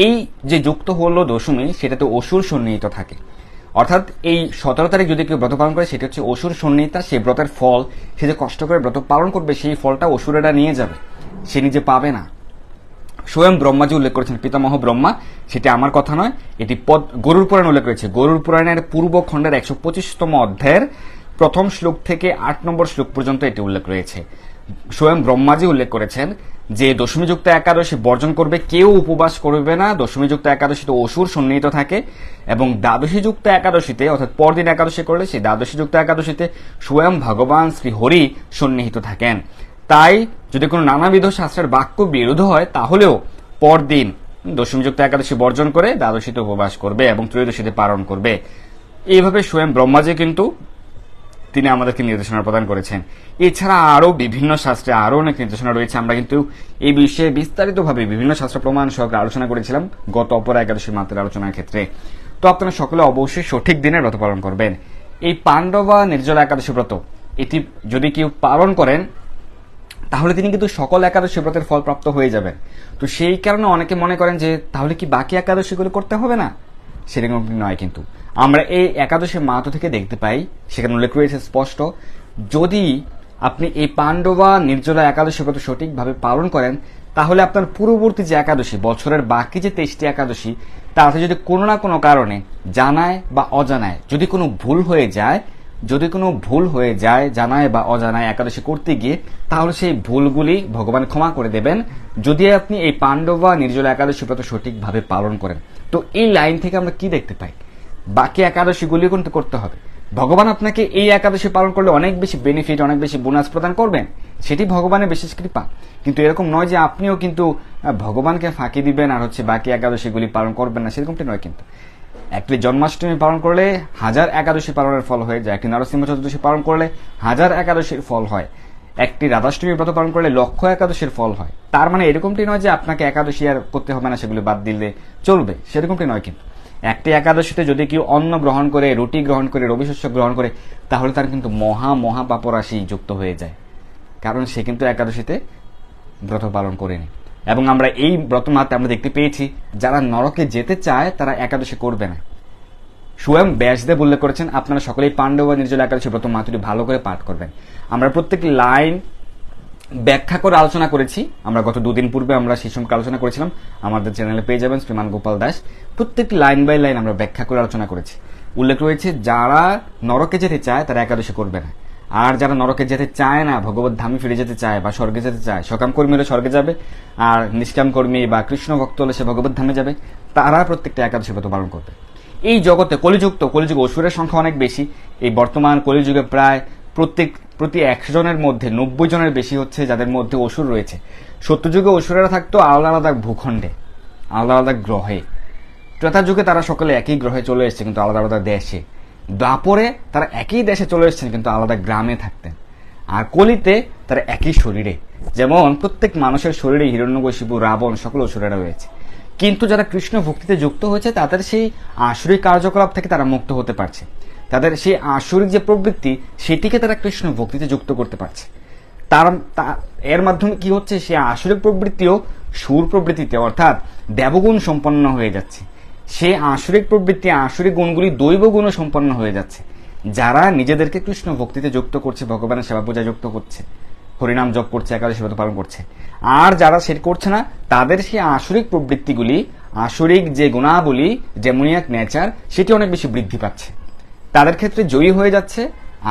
এই যে যুক্ত হলো দশমী সেটাতে অসুর সন্নিহিত থাকে অর্থাৎ এই সতেরো তারিখ যদি কেউ ব্রত পালন করে সেটা হচ্ছে অসুর সন্নিহিতা সেই ব্রতের ফল সে যে কষ্ট করে ব্রত পালন করবে সেই ফলটা অসুরেরা নিয়ে যাবে সে নিজে পাবে না স্বয়ং ব্রহ্মা যে উল্লেখ করেছেন পিতামহ ব্রহ্মা সেটি আমার কথা নয় এটি পদ গরুর পুরাণ উল্লেখ রয়েছে গরুর পুরাণের পূর্ব খণ্ডের একশো পঁচিশতম অধ্যায়ের প্রথম শ্লোক থেকে আট নম্বর শ্লোক পর্যন্ত এটি উল্লেখ রয়েছে স্বয়ং ব্রহ্মাজি উল্লেখ করেছেন যে দশমীযুক্ত একাদশী বর্জন করবে কেউ উপবাস করবে না দশমীযুক্ত একাদশীতে অসুর সন্নিহিত থাকে এবং দ্বাদশীযুক্ত একাদশীতে অর্থাৎ পরদিন একাদশী করলে সেই দ্বাদশীযুক্ত একাদশীতে স্বয়ং ভগবান শ্রী হরি সন্নিহিত থাকেন তাই যদি কোনো নানাবিধ শাস্ত্রের বাক্য বিরোধ হয় তাহলেও পরদিন যুক্ত একাদশী বর্জন করে দ্বাদশীতে উপবাস করবে এবং ত্রয়োদশীতে পালন করবে এইভাবে স্বয়ং ব্রহ্মাজি কিন্তু তিনি আমাদেরকে নির্দেশনা প্রদান করেছেন এছাড়া আরও বিভিন্ন শাস্ত্রে আরও অনেক নির্দেশনা রয়েছে আমরা কিন্তু এই বিষয়ে বিস্তারিতভাবে বিভিন্ন শাস্ত্র প্রমাণ সহকারে আলোচনা করেছিলাম গত অপর একাদশী মাত্রের আলোচনার ক্ষেত্রে তো আপনারা সকলে অবশ্যই সঠিক দিনে ব্রত পালন করবেন এই পাণ্ডবা নির্জলা একাদশী ব্রত এটি যদি কেউ পালন করেন তাহলে তিনি কিন্তু সকল একাদশী ব্রতের ফল প্রাপ্ত হয়ে যাবেন তো সেই কারণে অনেকে মনে করেন যে তাহলে কি বাকি একাদশীগুলো করতে হবে না সেরকম নয় কিন্তু আমরা এই একাদশীর মাহাতো থেকে দেখতে পাই সেখানে উল্লেখ রয়েছে স্পষ্ট যদি আপনি এই পাণ্ডবা নির্জলা একাদশী ব্রত সঠিকভাবে পালন করেন তাহলে আপনার পূর্ববর্তী যে একাদশী বছরের বাকি যে তেইশটি একাদশী তাতে যদি কোনো না কোনো কারণে জানায় বা অজানায় যদি কোনো ভুল হয়ে যায় যদি কোনো ভুল হয়ে যায় জানায় বা অজানায় একাদশী করতে গিয়ে তাহলে সেই ভুলগুলি ভগবান ক্ষমা করে দেবেন যদি আপনি এই পাণ্ডব বা নির্জলা একাদশী ব্রত সঠিকভাবে পালন করেন তো এই লাইন থেকে আমরা কি দেখতে পাই বাকি একাদশীগুলি কিন্তু করতে হবে ভগবান আপনাকে এই একাদশী পালন করলে অনেক বেশি বেনিফিট অনেক বেশি বোনাস প্রদান করবেন সেটি ভগবানের বিশেষ কৃপা কিন্তু এরকম নয় যে আপনিও কিন্তু ভগবানকে ফাঁকি দিবেন আর হচ্ছে বাকি একাদশীগুলি পালন করবেন না সেরকমটি নয় কিন্তু একটি জন্মাষ্টমী পালন করলে হাজার একাদশী পালনের ফল হয়ে যায় একটি নরসিংহ চতুর্দশী পালন করলে হাজার একাদশীর ফল হয় একটি রাধাষ্টমী ব্রত পালন করলে লক্ষ একাদশীর ফল হয় তার মানে এরকমটি নয় যে আপনাকে একাদশী আর করতে হবে না সেগুলো বাদ দিলে চলবে সেরকমটি নয় কিন্তু একটি একাদশীতে যদি কেউ অন্ন গ্রহণ করে রুটি গ্রহণ করে রবি শস্য গ্রহণ করে তাহলে তার কিন্তু মহা মহা পাপরাশি যুক্ত হয়ে যায় কারণ সে কিন্তু একাদশীতে ব্রত পালন করেনি এবং আমরা এই ব্রতমাতে আমরা দেখতে পেয়েছি যারা নরকে যেতে চায় তারা একাদশী করবে না স্বয়ং ব্যাসদেব উল্লেখ করেছেন আপনারা সকলেই পাণ্ডব নির্জল একাদশী ব্রত মাতুটি ভালো করে পাঠ করবেন আমরা প্রত্যেক লাইন ব্যাখ্যা করে আলোচনা করেছি আমরা গত দুদিন পূর্বে আমরা সেই সম্পর্কে আলোচনা করেছিলাম আমাদের চ্যানেলে পেয়ে যাবেন শ্রীমান গোপাল দাস প্রত্যেকটি লাইন বাই লাইন আমরা ব্যাখ্যা করে আলোচনা করেছি উল্লেখ রয়েছে যারা নরকে যেতে চায় তারা একাদশী করবে না আর যারা নরকে যেতে চায় না ভগবত ধামে ফিরে যেতে চায় বা স্বর্গে যেতে চায় সকাম হলে স্বর্গে যাবে আর নিষ্কাম কর্মী বা কৃষ্ণ ভক্ত হলে সে ভগবত ধামে যাবে তারা প্রত্যেকটা একাদশী ব্রত পালন করবে এই জগতে কলিযুক্ত কলিযুগ অসুরের সংখ্যা অনেক বেশি এই বর্তমান কলিযুগে প্রায় প্রত্যেক প্রতি একশো জনের মধ্যে নব্বই জনের বেশি হচ্ছে যাদের মধ্যে অসুর রয়েছে সত্যযুগে অসুরেরা থাকতো আলাদা আলাদা ভূখণ্ডে আলাদা আলাদা গ্রহে ত্রেতা যুগে তারা সকলে একই গ্রহে চলে এসেছে কিন্তু আলাদা আলাদা দেশে দাপরে তারা একই দেশে চলে এসেছেন কিন্তু আলাদা গ্রামে থাকতেন আর কলিতে তারা একই শরীরে যেমন প্রত্যেক মানুষের শরীরে হিরণ্যকশিপু রাবণ সকল অসুরেরা রয়েছে কিন্তু যারা কৃষ্ণ ভক্তিতে যুক্ত হয়েছে তাদের সেই আসরিক কার্যকলাপ থেকে তারা মুক্ত হতে পারছে তাদের সেই আসরিক যে প্রবৃত্তি সেটিকে তারা কৃষ্ণ ভক্তিতে যুক্ত করতে পারছে তার এর মাধ্যমে কি হচ্ছে সেই আসরিক প্রবৃত্তিও সুর প্রবৃত্তিতে অর্থাৎ দেবগুণ সম্পন্ন হয়ে যাচ্ছে সে আসরিক প্রবৃত্তি আসরিক গুণগুলি দৈব গুণ সম্পন্ন হয়ে যাচ্ছে যারা নিজেদেরকে কৃষ্ণ ভক্তিতে যুক্ত করছে ভগবানের সেবা পূজা যুক্ত করছে হরিনাম জপ করছে একাদশী ব্রত পালন করছে আর যারা সেট করছে না তাদের সেই আসরিক প্রবৃত্তিগুলি আসরিক যে গুণাবলী ডেমোনিয়াক নেচার সেটি অনেক বেশি বৃদ্ধি পাচ্ছে তাদের ক্ষেত্রে জয়ী হয়ে যাচ্ছে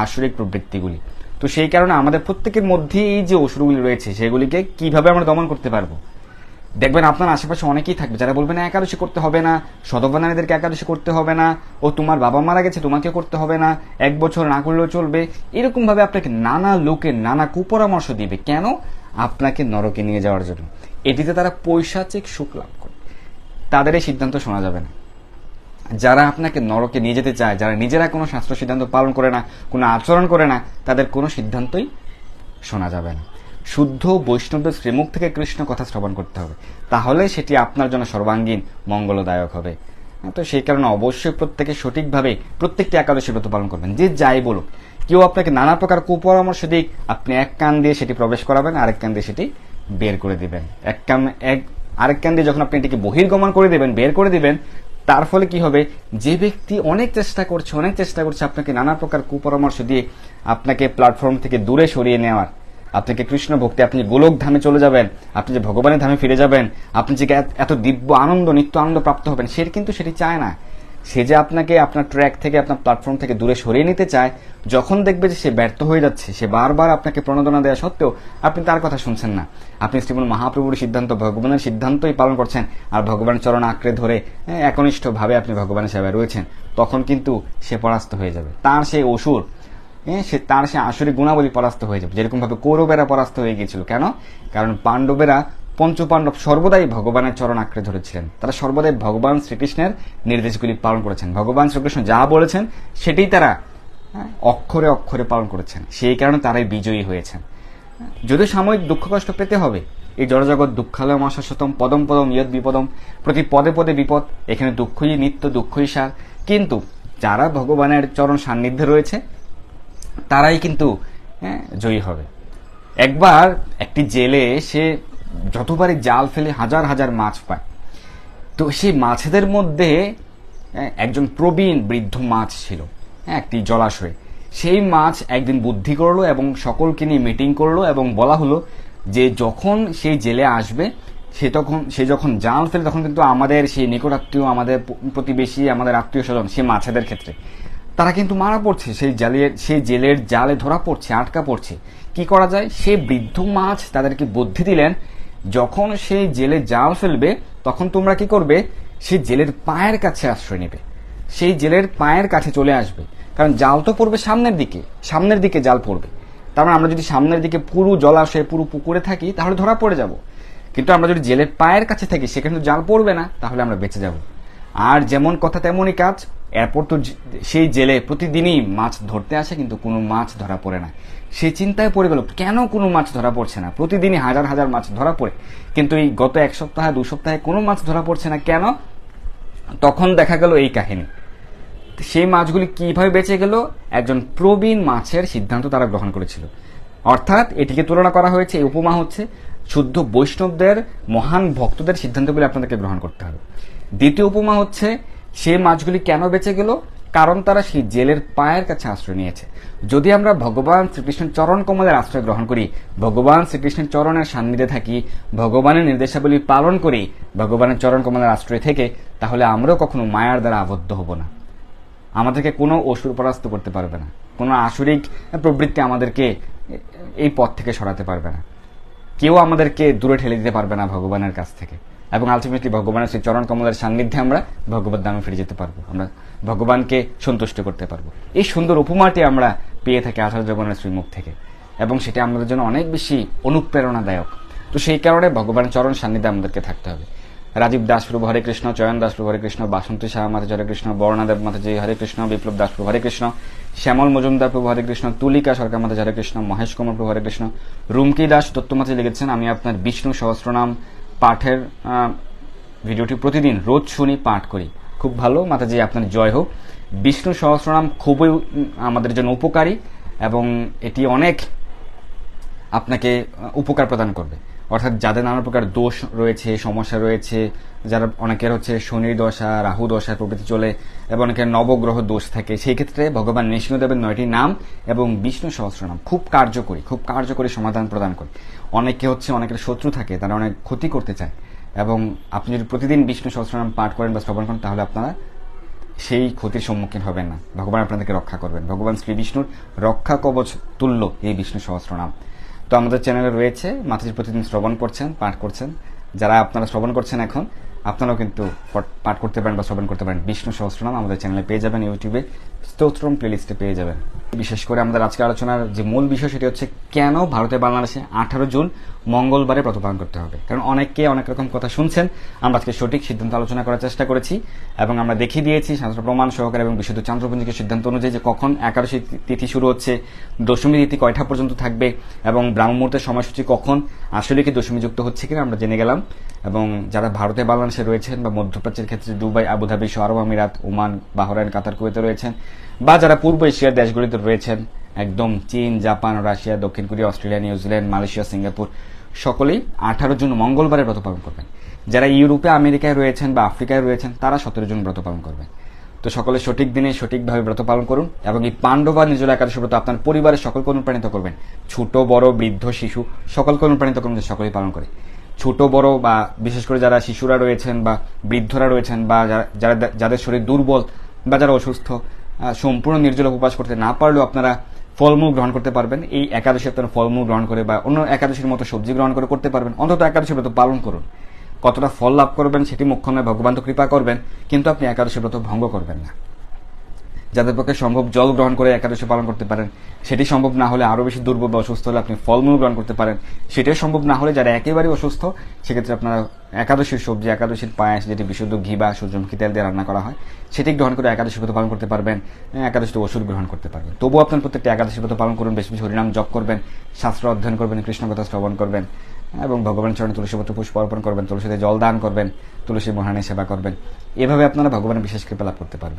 আসরিক প্রবৃত্তিগুলি তো সেই কারণে আমাদের প্রত্যেকের মধ্যেই যে অসুরগুলি রয়েছে সেগুলিকে কিভাবে আমরা দমন করতে পারবো দেখবেন আপনার আশেপাশে অনেকেই থাকবে যারা বলবেন না একাদশী করতে হবে না নারীদেরকে একাদশী করতে হবে না ও তোমার বাবা মারা গেছে তোমাকে করতে হবে না এক বছর না করলেও চলবে এরকমভাবে আপনাকে নানা লোকের নানা কুপরামর্শ দিবে কেন আপনাকে নরকে নিয়ে যাওয়ার জন্য এটিতে তারা পয়সা চেক সুখ লাভ করে তাদের এই সিদ্ধান্ত শোনা যাবে না যারা আপনাকে নরকে নিয়ে যেতে চায় যারা নিজেরা কোনো শাস্ত্র সিদ্ধান্ত পালন করে না কোনো আচরণ করে না তাদের কোনো সিদ্ধান্তই শোনা যাবে না শুদ্ধ বৈষ্ণবের শ্রীমুখ থেকে কৃষ্ণ কথা শ্রবণ করতে হবে তাহলে সেটি আপনার জন্য সর্বাঙ্গীন মঙ্গলদায়ক হবে হ্যাঁ, তো সেই কারণে অবশ্যই প্রত্যেকে সঠিকভাবে প্রত্যেকটি একাদশী ব্রত পালন করবেন যে যাই বলুক কেউ আপনাকে নানা প্রকার কুপরামর্শ দিক আপনি এক কান দিয়ে সেটি প্রবেশ করাবেন আরেক কান দিয়ে সেটি বের করে দিবেন এক কান এক আরেক কান দিয়ে যখন আপনি এটিকে বহির্গমন করে দেবেন বের করে দিবেন তার ফলে কি হবে যে ব্যক্তি অনেক চেষ্টা করছে অনেক চেষ্টা করছে আপনাকে নানা প্রকার কুপরামর্শ দিয়ে আপনাকে প্ল্যাটফর্ম থেকে দূরে সরিয়ে নেওয়ার আপনি কি কৃষ্ণ ভক্তি আপনি গোলক ধামে চলে যাবেন আপনি যে ভগবানের ধামে ফিরে যাবেন আপনি যে এত দিব্য আনন্দ নিত্য আনন্দ প্রাপ্ত হবেন সে কিন্তু সেটি চায় না সে যে আপনাকে আপনার ট্র্যাক থেকে আপনার প্ল্যাটফর্ম থেকে দূরে সরিয়ে নিতে চায় যখন দেখবে যে সে ব্যর্থ হয়ে যাচ্ছে সে বারবার আপনাকে প্রণোদনা দেওয়া সত্ত্বেও আপনি তার কথা শুনছেন না আপনি শ্রীমন মহাপ্রভুর সিদ্ধান্ত ভগবানের সিদ্ধান্তই পালন করছেন আর ভগবানের চরণ আঁকড়ে ধরে একনিষ্ঠভাবে আপনি ভগবানের সেবায় রয়েছেন তখন কিন্তু সে পরাস্ত হয়ে যাবে তার সেই অসুর সে তার সে আসরে গুণাবলী পরাস্ত হয়ে যাবে যেরকমভাবে কৌরবেরা পরাস্ত হয়ে গিয়েছিল কেন কারণ পাণ্ডবেরা পঞ্চপাণ্ডব সর্বদাই ভগবানের চরণ আঁকড়ে ধরেছিলেন তারা সর্বদাই ভগবান শ্রীকৃষ্ণের নির্দেশগুলি পালন করেছেন ভগবান শ্রীকৃষ্ণ যা বলেছেন সেটাই তারা হ্যাঁ, অক্ষরে অক্ষরে পালন করেছেন সেই কারণে তারাই বিজয়ী হয়েছেন যদিও সাময়িক দুঃখ কষ্ট পেতে হবে এই জড়জগৎ দুঃখালয় অশাশ্বতম পদম পদম ইয়দ বিপদম প্রতি পদে পদে বিপদ এখানে দুঃখই নিত্য দুঃখই সার কিন্তু যারা ভগবানের চরণ সান্নিধ্যে রয়েছে তারাই কিন্তু হ্যাঁ, জয়ী হবে একবার একটি জেলে সে যতবারই জাল ফেলে হাজার হাজার মাছ পায় তো সেই মাছেদের মধ্যে হ্যাঁ, একজন প্রবীণ বৃদ্ধ মাছ ছিল হ্যাঁ একটি জলাশয়ে সেই মাছ একদিন বুদ্ধি করলো এবং সকলকে নিয়ে মিটিং করলো এবং বলা হলো যে যখন সেই জেলে আসবে সে তখন সে যখন জাল ফেলে তখন কিন্তু আমাদের সেই নিকট আত্মীয় আমাদের প্রতিবেশী আমাদের আত্মীয় স্বজন সে মাছেদের ক্ষেত্রে তারা কিন্তু মারা পড়ছে সেই জালের সেই জেলের জালে ধরা পড়ছে আটকা পড়ছে কি করা যায় সে বৃদ্ধ মাছ তাদেরকে বুদ্ধি দিলেন যখন সেই জেলে জাল ফেলবে তখন তোমরা কি করবে সে জেলের পায়ের কাছে আশ্রয় নেবে সেই জেলের পায়ের কাছে চলে আসবে কারণ জাল তো পড়বে সামনের দিকে সামনের দিকে জাল পড়বে তার মানে আমরা যদি সামনের দিকে পুরো জলাশয়ে পুরো পুকুরে থাকি তাহলে ধরা পড়ে যাব কিন্তু আমরা যদি জেলের পায়ের কাছে থাকি সেখানে জাল পড়বে না তাহলে আমরা বেঁচে যাবো আর যেমন কথা তেমনই কাজ এরপর তো সেই জেলে প্রতিদিনই মাছ ধরতে আসে কিন্তু কোনো মাছ ধরা পড়ে না সে চিন্তায় পড়ে গেল কেন কোনো মাছ ধরা পড়ছে না প্রতিদিনই হাজার হাজার মাছ ধরা পড়ে কিন্তু এই গত এক সপ্তাহে দু সপ্তাহে কোনো মাছ ধরা পড়ছে না কেন তখন দেখা গেল এই কাহিনী সেই মাছগুলি কিভাবে বেঁচে গেল একজন প্রবীণ মাছের সিদ্ধান্ত তারা গ্রহণ করেছিল অর্থাৎ এটিকে তুলনা করা হয়েছে এই উপমা হচ্ছে শুদ্ধ বৈষ্ণবদের মহান ভক্তদের সিদ্ধান্তগুলি আপনাদেরকে গ্রহণ করতে হবে দ্বিতীয় উপমা হচ্ছে সে মাছগুলি কেন বেঁচে গেল কারণ তারা সেই জেলের পায়ের কাছে আশ্রয় নিয়েছে যদি আমরা ভগবান শ্রীকৃষ্ণের চরণ কমলের আশ্রয় গ্রহণ করি ভগবান শ্রীকৃষ্ণের চরণের সান্নিধ্যে থাকি ভগবানের নির্দেশাবলী পালন করি ভগবানের চরণ কমলের আশ্রয় থেকে তাহলে আমরাও কখনো মায়ার দ্বারা আবদ্ধ হব না আমাদেরকে কোনো অসুর পরাস্ত করতে পারবে না কোনো আসুরিক প্রবৃত্তি আমাদেরকে এই পথ থেকে সরাতে পারবে না কেউ আমাদেরকে দূরে ঠেলে দিতে পারবে না ভগবানের কাছ থেকে এবং আলটিমেটলি ভগবানের সেই চরণ কমলের সান্নিধ্যে আমরা ভগবত দামে ফিরে যেতে পারবো আমরা ভগবানকে সন্তুষ্ট করতে পারবো এই সুন্দর উপমাটি আমরা পেয়ে থাকি আচার্য জগন্নাথ শ্রীমুখ থেকে এবং সেটা আমাদের জন্য অনেক বেশি অনুপ্রেরণাদায়ক তো সেই কারণে ভগবানের চরণ সান্নিধ্যে আমাদেরকে থাকতে হবে রাজীব দাস হরে কৃষ্ণ চয়ন দাস হরে কৃষ্ণ বাসন্তী শাহ মাথা হরে কৃষ্ণ বর্ণাদেব মাথাজি হরে কৃষ্ণ বিপ্লব দাসপ্রু হরে কৃষ্ণ শ্যামল মজুমদার প্রভু হরে কৃষ্ণ তুলিকা সরকার মাথা হরে কৃষ্ণ মহেশ কুমার প্রভু হরে কৃষ্ণ রুমকি দাস তত্ত্ব লিখেছেন আমি আপনার বিষ্ণু সহস্রনাম পাঠের ভিডিওটি প্রতিদিন রোজ শুনি পাঠ করি খুব ভালো মাতাজি আপনার জয় হোক বিষ্ণু সহস্রনাম খুবই আমাদের জন্য উপকারী এবং এটি অনেক আপনাকে উপকার প্রদান করবে অর্থাৎ যাদের নানা প্রকার দোষ রয়েছে সমস্যা রয়েছে যারা অনেকের হচ্ছে শনির দশা রাহু দশা প্রভৃতি চলে এবং অনেকের নবগ্রহ দোষ থাকে সেই ক্ষেত্রে ভগবান নৃসিংহদেবের নয়টি নাম এবং বিষ্ণু সহস্রনাম খুব কার্যকরী খুব কার্যকরী সমাধান প্রদান করে অনেকে হচ্ছে অনেকের শত্রু থাকে তারা অনেক ক্ষতি করতে চায় এবং আপনি যদি প্রতিদিন বিষ্ণু সহস্রনাম পাঠ করেন বা শ্রবণ করেন তাহলে আপনারা সেই ক্ষতির সম্মুখীন হবেন না ভগবান আপনাদেরকে রক্ষা করবেন ভগবান শ্রী বিষ্ণুর রক্ষা কবচ তুল্য এই বিষ্ণু সহস্রনাম তো আমাদের চ্যানেলে রয়েছে মাতাজি প্রতিদিন শ্রবণ করছেন পাঠ করছেন যারা আপনারা শ্রবণ করছেন এখন আপনারাও কিন্তু পাঠ করতে পারেন বা শ্রবণ করতে পারেন বিষ্ণু নাম আমাদের চ্যানেলে পেয়ে যাবেন ইউটিউবে স্তোত্রম প্লেলিস্টে পেয়ে যাবেন বিশেষ করে আমাদের আজকে আলোচনার যে মূল বিষয় সেটি হচ্ছে কেন ভারতে বাংলাদেশে আঠারো জুন মঙ্গলবারে ব্রত পালন করতে হবে কারণ অনেকে অনেক রকম কথা শুনছেন আমরা আজকে সঠিক সিদ্ধান্ত আলোচনা করার চেষ্টা করেছি এবং আমরা দেখিয়ে দিয়েছি শাস্ত্র প্রমাণ সহকারে এবং বিশুদ্ধ চান্দ্রপঞ্জিকের সিদ্ধান্ত অনুযায়ী যে কখন একাদশী তিথি শুরু হচ্ছে দশমী তিথি কয়টা পর্যন্ত থাকবে এবং ব্রাহ্মমূর্তের সময়সূচি কখন আসলে কি দশমী যুক্ত হচ্ছে কিনা আমরা জেনে গেলাম এবং যারা ভারতে বাংলাদেশে রয়েছেন বা মধ্যপ্রাচ্যের ক্ষেত্রে দুবাই আবুধাবি আরব আমিরাত ওমান বাহরাইন কাতার কুয়েতে রয়েছেন বা যারা পূর্ব এশিয়ার দেশগুলিতে রয়েছেন একদম চীন জাপান রাশিয়া দক্ষিণ Korea Australia New Zealand Malaysia Singapore সকলেই আঠারো জুন মঙ্গলবারের ব্রত পালন করবেন যারা ইউরোপে আমেরিকায় রয়েছেন বা আফ্রিকায় রয়েছেন তারা সতেরো জুন ব্রত পালন করবেন তো সকলে সঠিক দিনে সঠিকভাবে ব্রত পালন করুন এবং এই পাণ্ডবা নিজের একাদশ ব্রত আপনার পরিবারের সকলকে অনুপ্রাণিত করবেন ছোট বড় বৃদ্ধ শিশু সকলকে অনুপ্রাণিত করুন যে সকলেই পালন করে ছোট বড় বা বিশেষ করে যারা শিশুরা রয়েছেন বা বৃদ্ধরা রয়েছেন বা যারা যাদের শরীর দুর্বল বা যারা অসুস্থ সম্পূর্ণ নির্জল উপবাস করতে না পারলেও আপনারা ফলমূল গ্রহণ করতে পারবেন এই একাদশী আপনারা ফলমূল গ্রহণ করে বা অন্য একাদশীর মতো সবজি গ্রহণ করে করতে পারবেন অন্তত একাদশী ব্রত পালন করুন কতটা ফল লাভ করবেন সেটি মুখ্য নয় ভগবান তো কৃপা করবেন কিন্তু আপনি একাদশী ব্রত ভঙ্গ করবেন না যাদের পক্ষে সম্ভব জল গ্রহণ করে একাদশী পালন করতে পারেন সেটি সম্ভব না হলে আরও বেশি দুর্বল বা অসুস্থ হলে আপনি ফলমূল গ্রহণ করতে পারেন সেটাই সম্ভব না হলে যারা একেবারে অসুস্থ সেক্ষেত্রে আপনারা একাদশীর সবজি একাদশীর পায়েস যেটি বিশুদ্ধ ঘি বা সূর্যমুখী তেল দিয়ে রান্না করা হয় সেটি গ্রহণ করে একাদশী ব্রত পালন করতে পারবেন হ্যাঁ, একাদশীতে ওষুধ গ্রহণ করতে পারবেন তবুও আপনার প্রত্যেকটা একাদশী ব্রত পালন করুন বেশ বেশি হরিনাম জপ করবেন শাস্ত্র অধ্যয়ন করবেন কৃষ্ণ কথা শ্রবণ করবেন এবং ভগবানের চরণে পত্র পুষ্প অর্পণ করবেন তুলসীতে জল দান করবেন তুলসী মহানের সেবা করবেন এভাবে আপনারা ভগবানের বিশেষ কৃপা লাভ করতে পারবেন